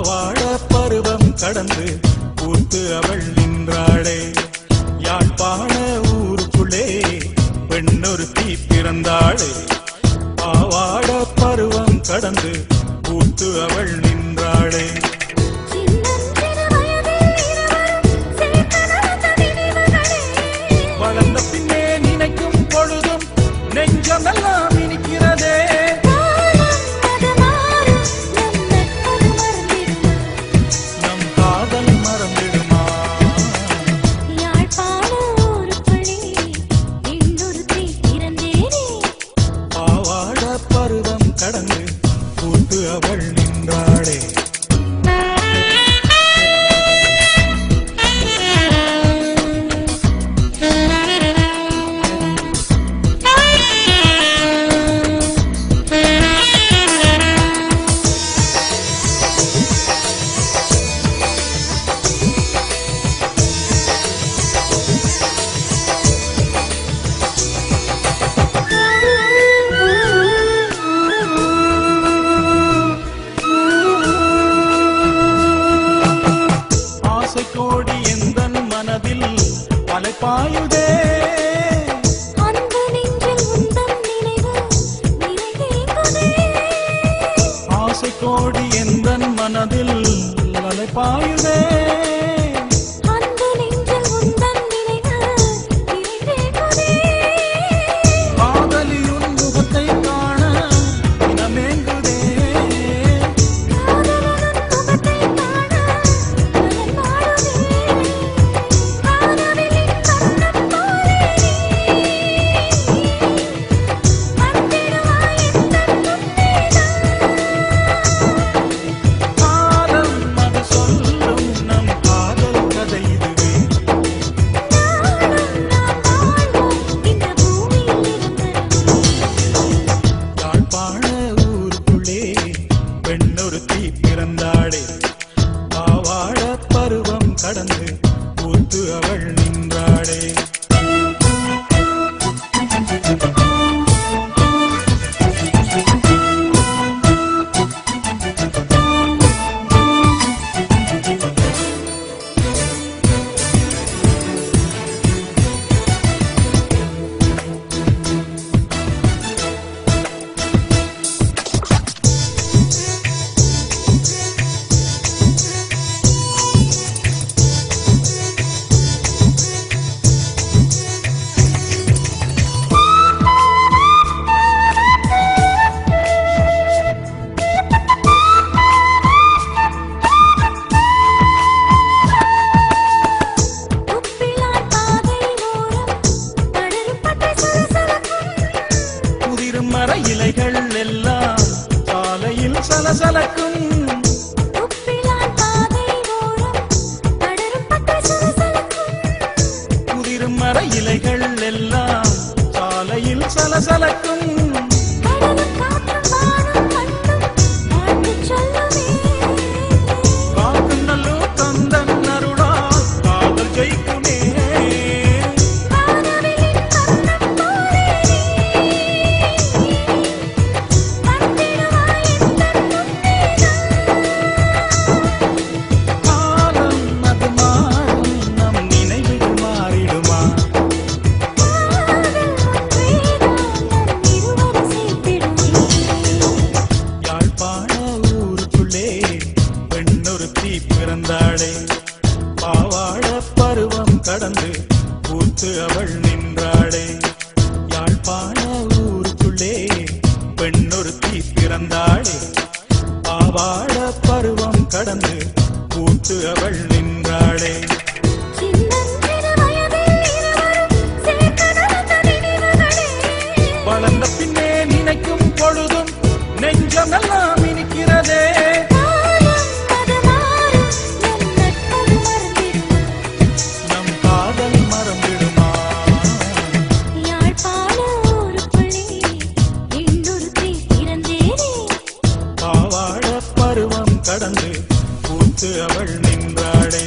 வாழ பருவம் கடந்து பூத்து அவள் நின்றாளே. யாழ்ப்பாண ஊருக்குள்ளே பெண்ணொரு தீ பிறந்தாளே பாவாட பருவம் கடந்து பூத்து அவள் மாய சலசலக்கும். குதிரும் மர இலைகள் எல்லாம் சாலையில் சலசலக்கும். ஒருத்தி பிறந்தாளே. பாவாட பருவம் கடந்து பூத்து அவள் கடந்து பூத்து அவள் நின்றாளே